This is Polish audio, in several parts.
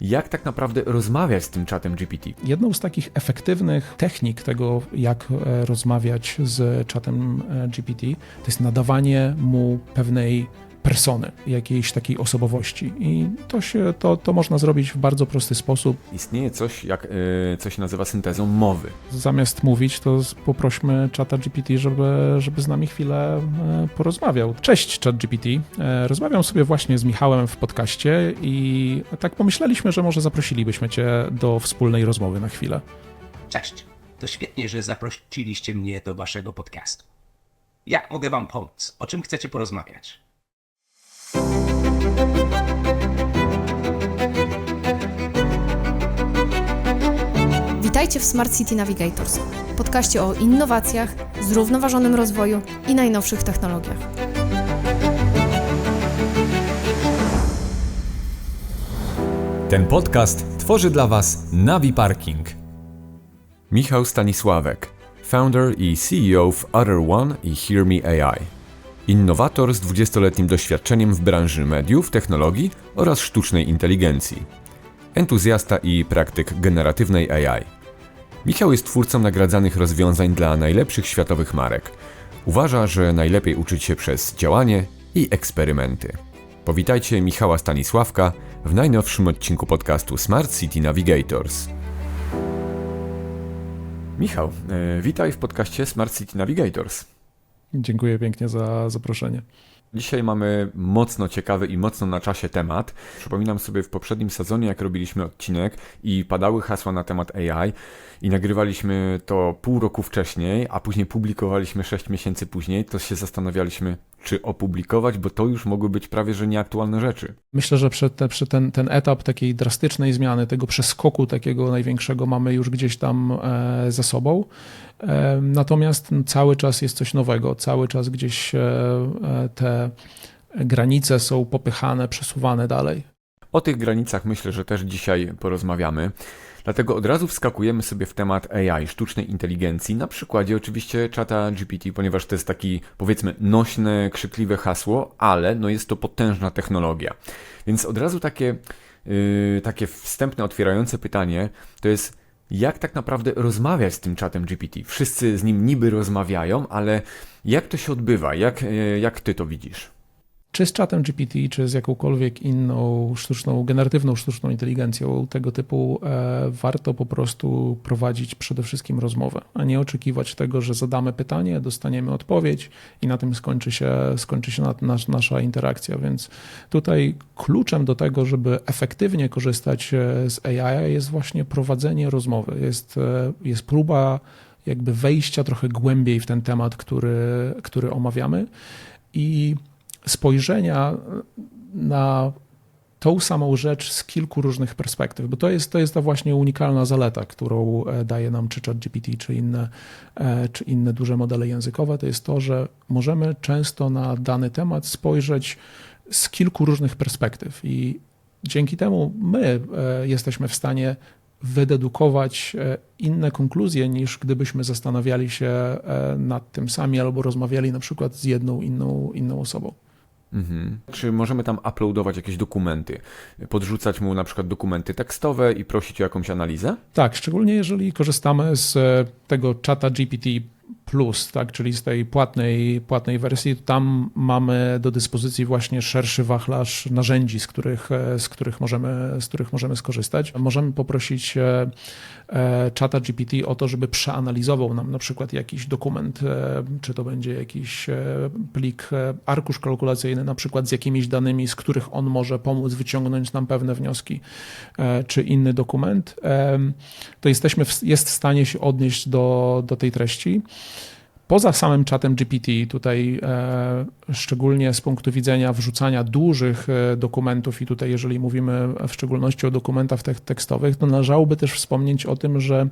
jak tak naprawdę rozmawiać z tym czatem GPT. Jedną z takich efektywnych technik tego, jak e, rozmawiać z czatem e, GPT, to jest nadawanie mu pewnej persony, jakiejś takiej osobowości. I to, się, to, to można zrobić w bardzo prosty sposób. Istnieje coś, jak, yy, co się nazywa syntezą mowy. Zamiast mówić, to poprośmy czata GPT, żeby, żeby z nami chwilę e, porozmawiał. Cześć, czat GPT. E, Rozmawiam sobie właśnie z Michałem w podcaście i tak pomyśleliśmy, że może zaprosilibyśmy cię do wspólnej rozmowy na chwilę. Cześć. To świetnie, że zaprosiliście mnie do waszego podcastu. Jak mogę wam pomóc? O czym chcecie porozmawiać? Witajcie w Smart City Navigators, podcaście o innowacjach, zrównoważonym rozwoju i najnowszych technologiach. Ten podcast tworzy dla Was Navi Parking. Michał Stanisławek, founder i CEO w Other One i Hear Me AI. Innowator z 20-letnim doświadczeniem w branży mediów, technologii oraz sztucznej inteligencji. Entuzjasta i praktyk generatywnej AI. Michał jest twórcą nagradzanych rozwiązań dla najlepszych światowych marek. Uważa, że najlepiej uczyć się przez działanie i eksperymenty. Powitajcie Michała Stanisławka w najnowszym odcinku podcastu Smart City Navigators. Michał, e, witaj w podcaście Smart City Navigators. Dziękuję pięknie za zaproszenie. Dzisiaj mamy mocno ciekawy i mocno na czasie temat. Przypominam sobie w poprzednim sezonie, jak robiliśmy odcinek i padały hasła na temat AI i nagrywaliśmy to pół roku wcześniej, a później publikowaliśmy 6 miesięcy później, to się zastanawialiśmy, czy opublikować, bo to już mogły być prawie że nieaktualne rzeczy. Myślę, że przy, te, ten, ten etap takiej drastycznej zmiany, tego przeskoku takiego największego mamy już gdzieś tam e, za sobą. Natomiast no, cały czas jest coś nowego, cały czas gdzieś e, e, te granice są popychane, przesuwane dalej. O tych granicach myślę, że też dzisiaj porozmawiamy. Dlatego od razu wskakujemy sobie w temat AI, sztucznej inteligencji, na przykładzie oczywiście czata GPT, ponieważ to jest taki powiedzmy nośne, krzykliwe hasło, ale no jest to potężna technologia. Więc od razu takie, yy, takie wstępne, otwierające pytanie to jest, jak tak naprawdę rozmawiać z tym czatem GPT? Wszyscy z nim niby rozmawiają, ale jak to się odbywa? Jak, yy, jak ty to widzisz? Czy z czatem GPT, czy z jakąkolwiek inną sztuczną, generatywną sztuczną inteligencją tego typu, e, warto po prostu prowadzić przede wszystkim rozmowę, a nie oczekiwać tego, że zadamy pytanie, dostaniemy odpowiedź i na tym skończy się, skończy się na, nas, nasza interakcja. Więc tutaj kluczem do tego, żeby efektywnie korzystać e, z AI jest właśnie prowadzenie rozmowy, jest, e, jest próba jakby wejścia trochę głębiej w ten temat, który, który omawiamy i spojrzenia na tą samą rzecz z kilku różnych perspektyw, bo to jest, to jest ta właśnie unikalna zaleta, którą e, daje nam czy ChatGPT, czy inne, e, czy inne duże modele językowe, to jest to, że możemy często na dany temat spojrzeć z kilku różnych perspektyw i dzięki temu my e, jesteśmy w stanie wydedukować inne konkluzje niż gdybyśmy zastanawiali się nad tym sami albo rozmawiali na przykład z jedną inną, inną osobą. Mhm. Czy możemy tam uploadować jakieś dokumenty? Podrzucać mu na przykład dokumenty tekstowe i prosić o jakąś analizę? Tak, szczególnie jeżeli korzystamy z e, tego czata GPT Plus, tak, czyli z tej płatnej, płatnej wersji, tam mamy do dyspozycji właśnie szerszy wachlarz narzędzi, z których, e, z których, możemy, z których możemy skorzystać. Możemy poprosić e, e, czata GPT o to, żeby przeanalizował nam na przykład jakiś dokument, czy to będzie jakiś plik, arkusz kalkulacyjny, na przykład z jakimiś danymi, z których on może pomóc wyciągnąć nam pewne wnioski, czy inny dokument, to jesteśmy w, jest w stanie się odnieść do, do tej treści. Poza samym czatem GPT, tutaj e, szczególnie z punktu widzenia wrzucania dużych e, dokumentów, i tutaj, jeżeli mówimy w szczególności o dokumentach tek- tekstowych, to należałoby też wspomnieć o tym, że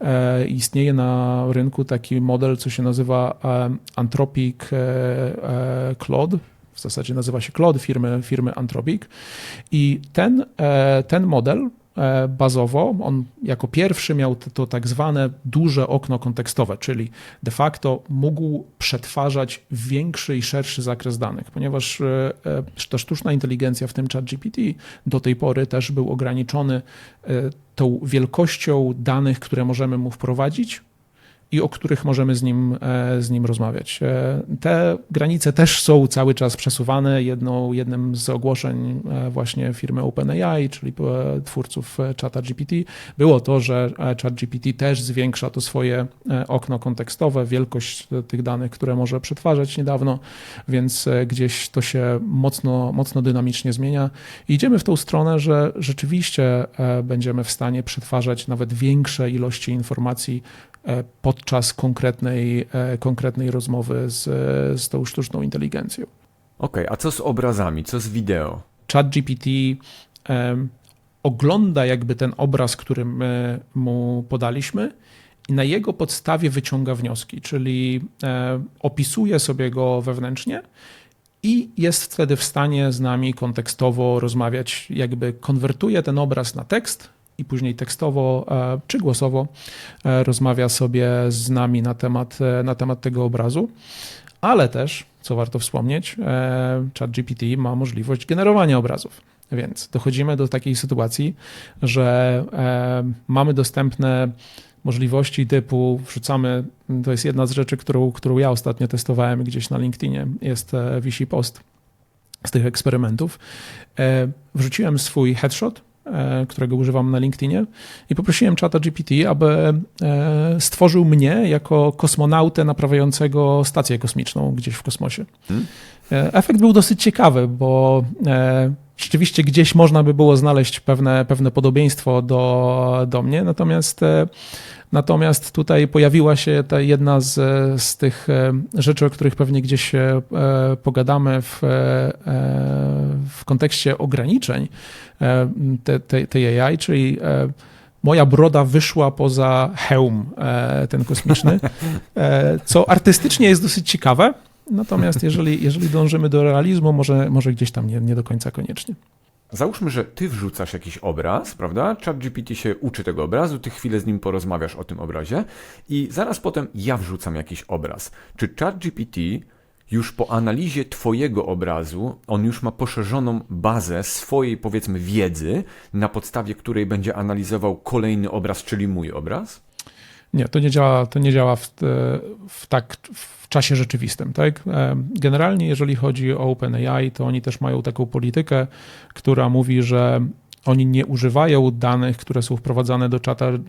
e, istnieje na rynku taki model, co się nazywa e, Anthropic e, e, Claude. W zasadzie nazywa się Claude firmy, firmy Anthropic. I ten, e, ten model bazowo. On jako pierwszy miał to, tak zwane duże okno kontekstowe, czyli de facto mógł przetwarzać większy i szerszy zakres danych, ponieważ e, e, ta sztuczna inteligencja, w tym ChatGPT, do tej pory też był ograniczony e, tą wielkością danych, które możemy mu wprowadzić i o których możemy z nim, e, z nim rozmawiać. E, Te granice też są cały czas przesuwane. Jedną, jednym z ogłoszeń e, właśnie firmy OpenAI, czyli twórców czata GPT, było to, że e, ChatGPT też zwiększa to swoje okno kontekstowe, wielkość tych danych, które może przetwarzać niedawno, więc gdzieś to się mocno, mocno dynamicznie zmienia. I idziemy w tą stronę, że rzeczywiście będziemy w stanie przetwarzać nawet większe ilości informacji podczas konkretnej, e, konkretnej rozmowy z, z tą sztuczną inteligencją. Okej, a co z obrazami, co z wideo? ChatGPT em, ogląda jakby ten obraz, który my mu podaliśmy i na jego podstawie wyciąga wnioski, czyli e, opisuje sobie go wewnętrznie i jest wtedy w stanie z nami kontekstowo rozmawiać, jakby konwertuje ten obraz na tekst i później tekstowo e, czy głosowo e, rozmawia sobie z nami na temat, e, na temat tego obrazu. Ale też, co warto wspomnieć, ChatGPT ma możliwość generowania obrazów. Więc dochodzimy do takiej sytuacji, że mamy dostępne możliwości typu wrzucamy, to jest jedna z rzeczy, którą, którą ja ostatnio testowałem gdzieś na LinkedInie, jest wisi post z tych eksperymentów. Wrzuciłem swój headshot, którego używam na LinkedInie i poprosiłem czata GPT, aby e, stworzył mnie jako kosmonautę naprawiającego stację kosmiczną gdzieś w kosmosie. Hmm? E, Efekt był dosyć ciekawy, bo e, rzeczywiście gdzieś można by było znaleźć pewne, pewne podobieństwo do, do mnie, natomiast, e, natomiast tutaj pojawiła się ta jedna z, z tych e, rzeczy, o których pewnie gdzieś e, pogadamy w, w kontekście ograniczeń e, te- tej AI, czyli moja broda wyszła poza hełm ten kosmiczny, co artystycznie jest dosyć ciekawe, natomiast jeżeli, jeżeli dążymy do realizmu, może, może gdzieś tam nie, nie do końca koniecznie. Załóżmy, że ty wrzucasz jakiś obraz, prawda? ChatGPT się uczy tego obrazu, ty chwilę z nim porozmawiasz o tym obrazie i zaraz potem ja wrzucam jakiś obraz. Czy ChatGPT już po analizie twojego obrazu, on już ma poszerzoną bazę swojej, powiedzmy, wiedzy, na podstawie której będzie analizował kolejny obraz, czyli mój obraz? Nie, to nie działa, to nie działa w, e, w tak w czasie rzeczywistym. Tak? E, Generalnie, jeżeli chodzi o OpenAI, to oni też mają taką politykę, która mówi, że oni nie używają danych, które są wprowadzane do czata e,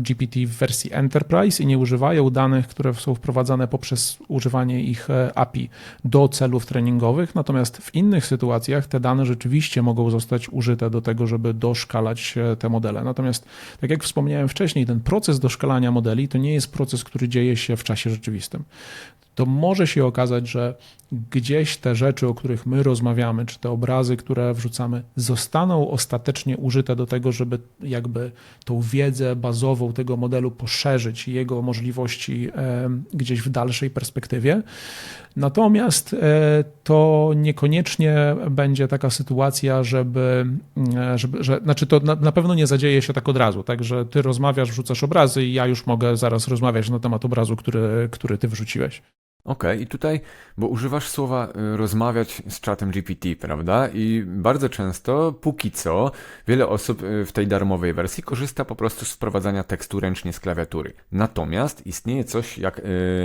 GPT w wersji Enterprise i nie używają danych, które są wprowadzane poprzez używanie ich e, API do celów treningowych. Natomiast w innych sytuacjach te dane rzeczywiście mogą zostać użyte do tego, żeby doszkalać e, te modele. Natomiast, tak jak wspomniałem wcześniej, ten proces doszkalania modeli to nie jest proces, który dzieje się w czasie rzeczywistym to może się okazać, że gdzieś te rzeczy, o których my rozmawiamy, czy te obrazy, które wrzucamy, zostaną ostatecznie użyte do tego, żeby jakby tą wiedzę bazową tego modelu poszerzyć i jego możliwości gdzieś w dalszej perspektywie. Natomiast e, to niekoniecznie będzie taka sytuacja, żeby, e, żeby że, znaczy to na, na pewno nie zadzieje się tak od razu, tak, że ty rozmawiasz, wrzucasz obrazy i ja już mogę zaraz rozmawiać na temat obrazu, który, który ty wrzuciłeś. Okej, i tutaj, bo używasz słowa y, rozmawiać z czatem GPT, prawda? I bardzo często, póki co, wiele osób y, w tej darmowej wersji korzysta po prostu z wprowadzania tekstu ręcznie z klawiatury. Natomiast istnieje coś, jak y,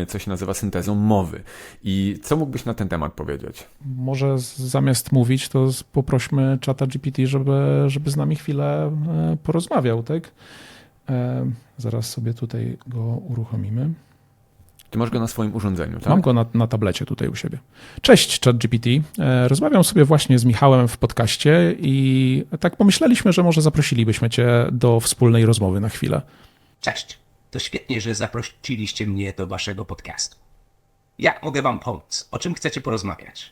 coś się nazywa syntezą mowy. I co mógłbyś na ten temat powiedzieć? Może zamiast mówić, to poprośmy czata GPT, żeby, żeby z nami chwilę e, porozmawiał, tak? E, Zaraz sobie tutaj go uruchomimy. Ty masz go na swoim urządzeniu, tak? Mam go na, na tablecie tutaj u siebie. Cześć, ChatGPT. E, Rozmawiam sobie właśnie z Michałem w podcaście i tak pomyśleliśmy, że może zaprosilibyśmy cię do wspólnej rozmowy na chwilę. Cześć. To świetnie, że zaprosiliście mnie do waszego podcastu. Jak mogę wam pomóc? O czym chcecie porozmawiać?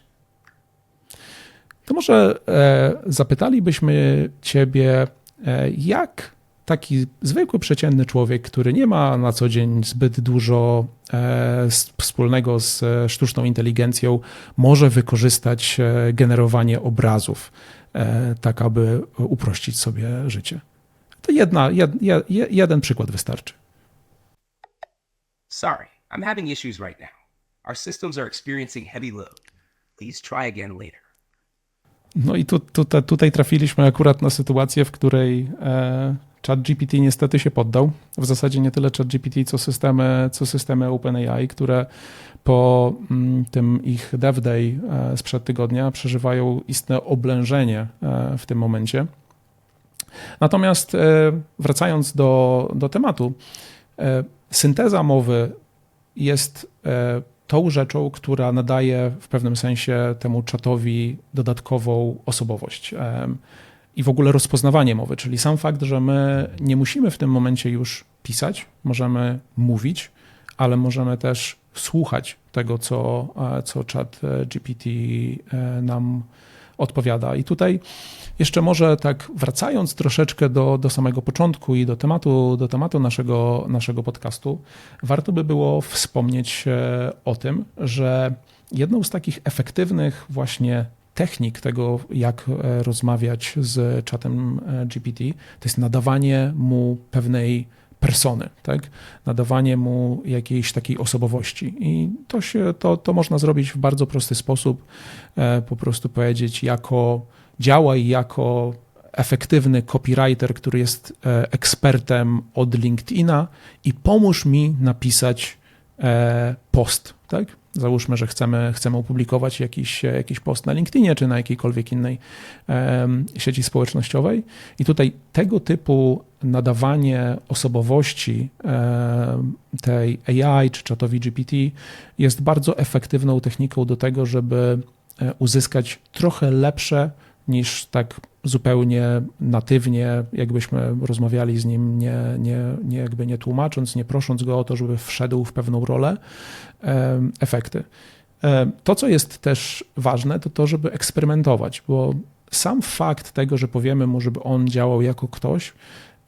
To może e, zapytalibyśmy ciebie, e, jak taki zwykły, przeciętny człowiek, który nie ma na co dzień zbyt dużo e, wspólnego z e, sztuczną inteligencją, może wykorzystać e, generowanie obrazów, tak aby uprościć sobie życie. To jedna, jed, jed, jeden przykład wystarczy. Sorry, I'm having issues right now. Our systems are experiencing heavy load. Please try again later. No i tu, tu, tutaj trafiliśmy akurat na sytuację, w której e, ChatGPT niestety się poddał. W zasadzie nie tyle ChatGPT, co systemy, co systemy OpenAI, które po mm, tym ich Dev Day e, sprzed tygodnia przeżywają istne oblężenie e, w tym momencie. Natomiast e, wracając do, do tematu, synteza mowy jest tą rzeczą, która nadaje w pewnym sensie temu czatowi dodatkową osobowość i w ogóle rozpoznawanie mowy, czyli sam fakt, że my nie musimy w tym momencie już pisać, możemy mówić, ale możemy też słuchać tego, co, co chat GPT nam odpowiada. I tutaj jeszcze może tak wracając troszeczkę do, do samego początku i do tematu, do tematu naszego, naszego podcastu, warto by było wspomnieć e, o tym, że jedną z takich efektywnych właśnie technik tego, jak e, rozmawiać z czatem e, GPT, to jest nadawanie mu pewnej persony, tak? nadawanie mu jakiejś takiej osobowości. I to, się, to, to można zrobić w bardzo prosty sposób, po prostu powiedzieć jako działaj jako efektywny copywriter, który jest e, ekspertem od LinkedIna i pomóż mi napisać e, post, tak? Załóżmy, że chcemy, chcemy opublikować jakiś, jakiś post na LinkedInie czy na jakiejkolwiek innej sieci społecznościowej. I tutaj tego typu nadawanie osobowości tej AI czy czatowi GPT jest bardzo efektywną techniką do tego, żeby uzyskać trochę lepsze niż tak zupełnie natywnie, jakbyśmy rozmawiali z nim, nie, nie, nie, jakby nie tłumacząc, nie prosząc go o to, żeby wszedł w pewną rolę, efekty. To, co jest też ważne, to to, żeby eksperymentować, bo sam fakt tego, że powiemy mu, żeby on działał jako ktoś,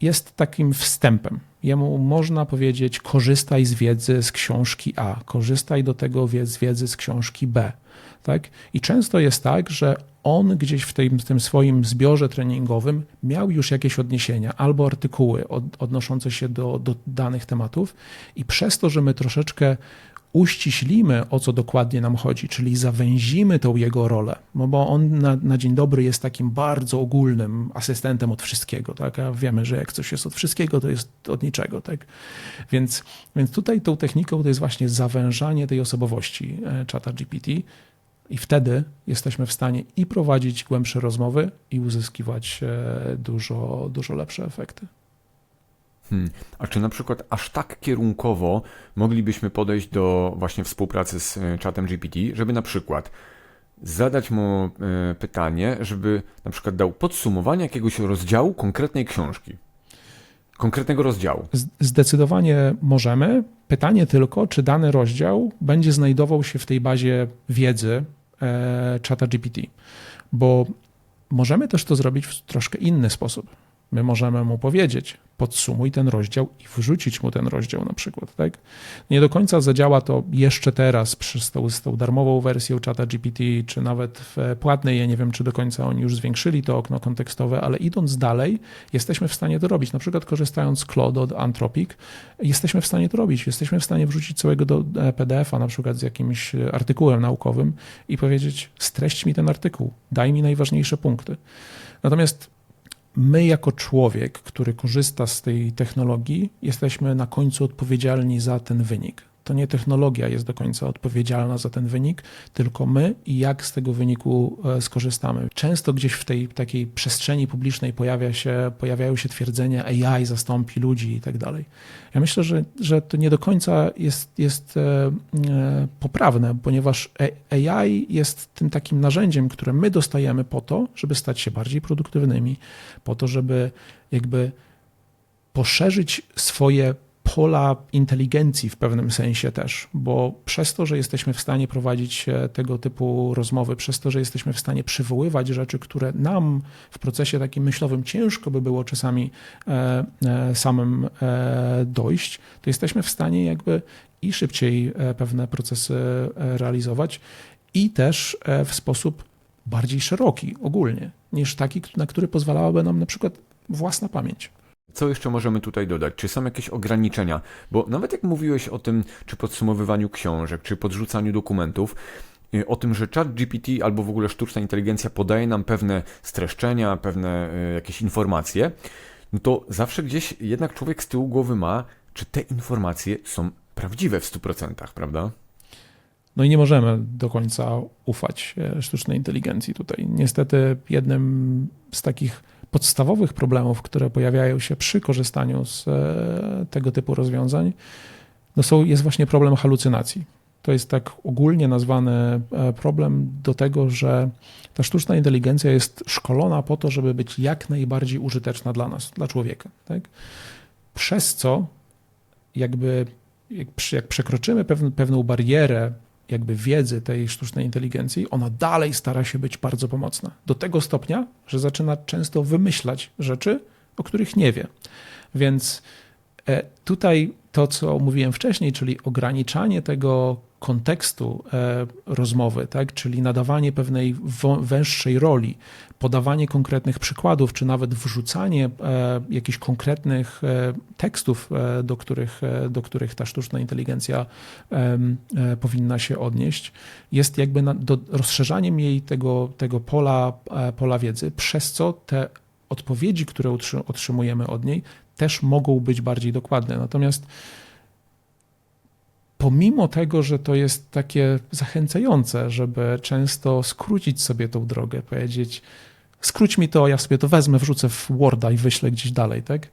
jest takim wstępem. Jemu można powiedzieć: korzystaj z wiedzy z książki A, korzystaj do tego z wiedzy z książki B. Tak? I często jest tak, że on gdzieś w tym, tym swoim zbiorze treningowym miał już jakieś odniesienia albo artykuły od, odnoszące się do, do danych tematów, i przez to, że my troszeczkę uściślimy, o co dokładnie nam chodzi, czyli zawęzimy tą jego rolę, no bo on na, na, dzień dobry jest takim bardzo ogólnym asystentem od wszystkiego, tak? A wiemy, że jak coś jest od wszystkiego, to jest od niczego, tak? Więc, więc tutaj tą techniką to jest właśnie zawężanie tej osobowości e, czata GPT, i wtedy jesteśmy w stanie i prowadzić głębsze rozmowy, i uzyskiwać e, dużo, dużo lepsze efekty. Hmm. A czy na przykład aż tak kierunkowo moglibyśmy podejść do właśnie współpracy z e, czatem GPT, żeby na przykład zadać mu e, pytanie, żeby na przykład dał podsumowanie jakiegoś rozdziału konkretnej książki? Konkretnego rozdziału. Zdecydowanie możemy. Pytanie tylko, czy dany rozdział będzie znajdował się w tej bazie wiedzy e, czata GPT, bo możemy też to zrobić w troszkę inny sposób. My możemy mu powiedzieć, podsumuj ten rozdział i wrzucić mu ten rozdział na przykład. Tak? Nie do końca zadziała to jeszcze teraz z tą, z tą darmową wersją czata GPT, czy nawet w płatnej. Ja nie wiem, czy do końca oni już zwiększyli to okno kontekstowe, ale idąc dalej, jesteśmy w stanie to robić. Na przykład korzystając z Claude od Anthropic, jesteśmy w stanie to robić. Jesteśmy w stanie wrzucić całego do e, PDF-a, na przykład z jakimś artykułem naukowym i powiedzieć, streść mi ten artykuł, daj mi najważniejsze punkty. Natomiast my jako człowiek, który korzysta z tej technologii, jesteśmy na końcu odpowiedzialni za ten wynik to nie technologia jest do końca odpowiedzialna za ten wynik, tylko my i jak z tego wyniku e, skorzystamy. Często gdzieś w tej takiej przestrzeni publicznej pojawia się, pojawiają się twierdzenia AI zastąpi ludzi i tak dalej. Ja myślę, że, że to nie do końca jest, jest e, e, poprawne, ponieważ AI jest tym takim narzędziem, które my dostajemy po to, żeby stać się bardziej produktywnymi, po to, żeby jakby poszerzyć swoje pola inteligencji w pewnym sensie też, bo przez to, że jesteśmy w stanie prowadzić e, tego typu rozmowy, przez to, że jesteśmy w stanie przywoływać rzeczy, które nam w procesie takim myślowym ciężko by było czasami e, e, samym dojść, to jesteśmy w stanie jakby i szybciej pewne procesy realizować i też w sposób bardziej szeroki ogólnie niż taki, na który pozwalałaby nam na przykład własna pamięć. Co jeszcze możemy tutaj dodać? Czy są jakieś ograniczenia? Bo nawet jak mówiłeś o tym, czy podsumowywaniu książek, czy podrzucaniu dokumentów, y, o tym, że chat GPT albo w ogóle sztuczna inteligencja podaje nam pewne streszczenia, pewne y, jakieś informacje, no to zawsze gdzieś jednak człowiek z tyłu głowy ma, czy te informacje są prawdziwe w 100%, prawda? No i nie możemy do końca ufać e, sztucznej inteligencji tutaj. Niestety jednym z takich podstawowych problemów, które pojawiają się przy korzystaniu z e, tego typu rozwiązań, no są, jest właśnie problem halucynacji. To jest tak ogólnie nazwany e, problem do tego, że ta sztuczna inteligencja jest szkolona po to, żeby być jak najbardziej użyteczna dla nas, dla człowieka. Tak? Przez co jakby jak, przekroczymy pewną barierę jakby wiedzy tej sztucznej inteligencji, ona dalej stara się być bardzo pomocna. Do tego stopnia, że zaczyna często wymyślać rzeczy, o których nie wie. Więc e, tutaj to, co mówiłem wcześniej, czyli ograniczanie tego kontekstu e, rozmowy, tak? czyli nadawanie pewnej węższej roli, podawanie konkretnych przykładów, czy nawet wrzucanie e, jakichś konkretnych e, tekstów, do których, do których ta sztuczna inteligencja powinna się odnieść, jest jakby rozszerzaniem jej tego, tego pola, pola wiedzy, przez co te odpowiedzi, które otrzymujemy od niej, też mogą być bardziej dokładne. Natomiast pomimo tego, że to jest takie zachęcające, żeby często skrócić sobie tą drogę, powiedzieć, skróć mi to, ja sobie to wezmę, wrzucę w Worda i wyślę gdzieś dalej, tak?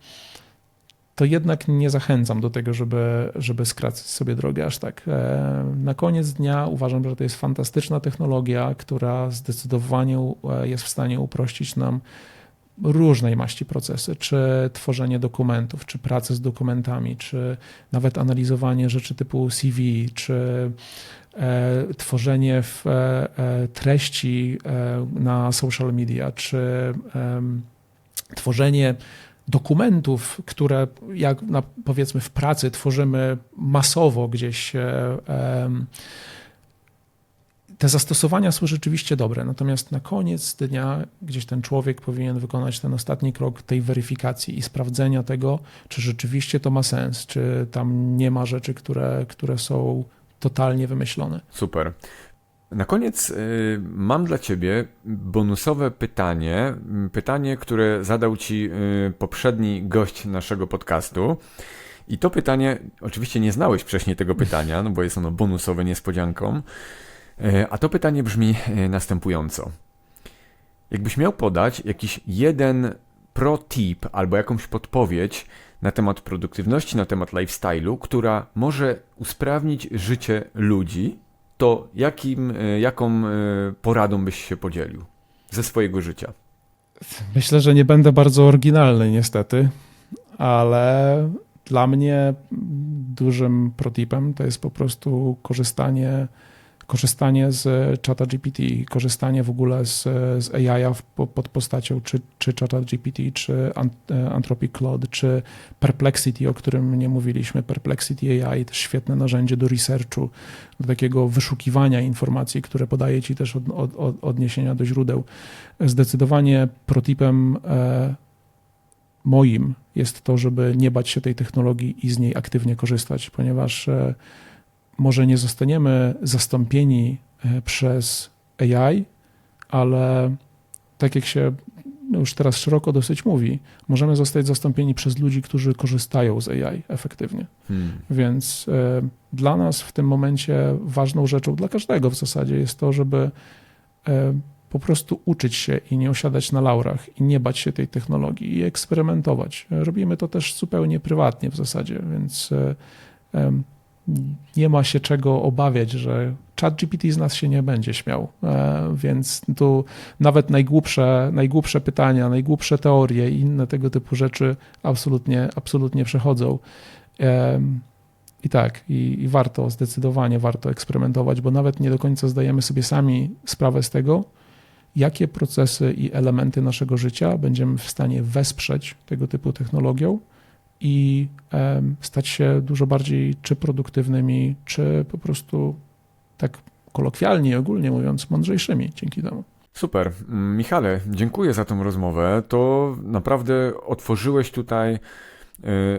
To jednak nie zachęcam do tego, żeby, żeby skracać sobie drogę aż tak. E, na koniec dnia uważam, że to jest fantastyczna technologia, która zdecydowanie e, jest w stanie uprościć nam różnej maści procesy, czy tworzenie dokumentów, czy pracę z dokumentami, czy nawet analizowanie rzeczy typu CV, czy e, tworzenie w, e, e treści e, na social media, czy tworzenie dokumentów, które jak na, powiedzmy w pracy tworzymy masowo gdzieś te zastosowania są rzeczywiście dobre, natomiast na koniec dnia gdzieś ten człowiek powinien wykonać ten ostatni krok tej weryfikacji i sprawdzenia tego, czy rzeczywiście to ma sens, czy tam nie ma rzeczy, które, które są totalnie wymyślone. Super. Na koniec y, mam dla Ciebie bonusowe pytanie. Pytanie, które zadał Ci y, poprzedni gość naszego podcastu. I to pytanie, oczywiście nie znałeś wcześniej tego pytania, no bo jest ono bonusowe niespodzianką. E, a to pytanie brzmi e, następująco. Jakbyś miał podać jakiś jeden pro tip albo jakąś podpowiedź na temat produktywności, na temat lifestyle'u, która może usprawnić życie ludzi, to jakim, e, jaką poradą byś się podzielił ze swojego życia? Myślę, że nie będę bardzo oryginalny niestety, ale dla mnie dużym protipem to jest po prostu korzystanie korzystanie z czata GPT, korzystanie w ogóle z, z AI pod postacią czy, czy czata GPT, czy e, Anthropic Claude, czy Perplexity, o którym nie mówiliśmy. Perplexity AI to świetne narzędzie do researchu, do takiego wyszukiwania informacji, które podaje ci też od, od, od odniesienia do źródeł. Zdecydowanie protipem e, moim jest to, żeby nie bać się tej technologii i z niej aktywnie korzystać, ponieważ e, może nie zostaniemy zastąpieni e, przez AI, ale tak jak się no już teraz szeroko dosyć mówi, możemy zostać zastąpieni przez ludzi, którzy korzystają z AI efektywnie. Hmm. Więc y, dla nas w tym momencie ważną rzeczą, dla każdego w zasadzie, jest to, żeby y, po prostu uczyć się i nie osiadać na laurach i nie bać się tej technologii i eksperymentować. Robimy to też zupełnie prywatnie w zasadzie, więc y, nie ma się czego obawiać, że chat GPT z nas się nie będzie śmiał. E, więc tu nawet najgłupsze, najgłupsze pytania, najgłupsze teorie i inne tego typu rzeczy absolutnie, absolutnie przechodzą. I tak, i, i warto, zdecydowanie warto eksperymentować, bo nawet nie do końca zdajemy sobie sami sprawę z tego, jakie procesy i elementy naszego życia będziemy w stanie wesprzeć tego typu technologią i stać się dużo bardziej czy produktywnymi, czy po prostu tak kolokwialnie, ogólnie mówiąc, mądrzejszymi dzięki temu. Super. Michale, dziękuję za tą rozmowę. To naprawdę otworzyłeś tutaj y,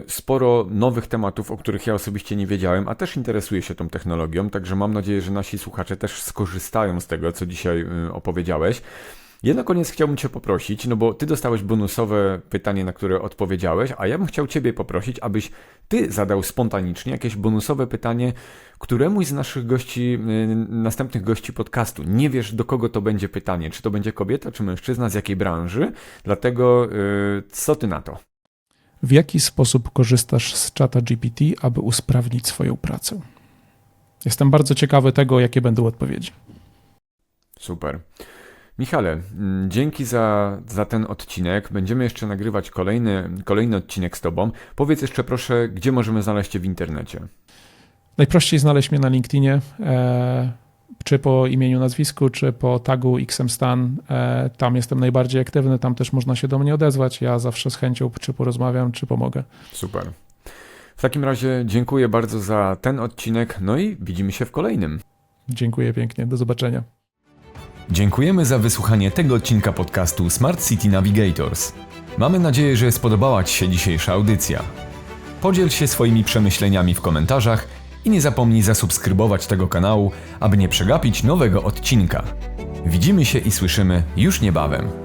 sporo nowych tematów, o których ja osobiście nie wiedziałem, a też interesuję się tą technologią, także mam nadzieję, że nasi słuchacze też skorzystają z tego, co dzisiaj y, opowiedziałeś. Ja na koniec chciałbym Cię poprosić, no bo Ty dostałeś bonusowe pytanie, na które odpowiedziałeś, a ja bym chciał Ciebie poprosić, abyś Ty zadał spontanicznie jakieś bonusowe pytanie któremuś z naszych gości, y, następnych gości podcastu. Nie wiesz, do kogo to będzie pytanie, czy to będzie kobieta, czy mężczyzna, z jakiej branży, dlatego y, co Ty na to? W jaki sposób korzystasz z czata GPT, aby usprawnić swoją pracę? Jestem bardzo ciekawy tego, jakie będą odpowiedzi. Super. Michale, mm, dzięki za, za ten odcinek. Będziemy jeszcze nagrywać kolejny, kolejny odcinek z Tobą. Powiedz jeszcze proszę, gdzie możemy znaleźć Cię w internecie? Najprościej znaleźć mnie na LinkedInie, e, czy po imieniu, nazwisku, czy po tagu XMStan. E, tam jestem najbardziej aktywny, tam też można się do mnie odezwać. Ja zawsze z chęcią czy porozmawiam, czy pomogę. Super. W takim razie dziękuję bardzo za ten odcinek, no i widzimy się w kolejnym. Dziękuję pięknie, do zobaczenia. Dziękujemy za wysłuchanie tego odcinka podcastu Smart City Navigators. Mamy nadzieję, że spodobała Ci się dzisiejsza audycja. Podziel się swoimi przemyśleniami w komentarzach i nie zapomnij zasubskrybować tego kanału, aby nie przegapić nowego odcinka. Widzimy się i słyszymy już niebawem.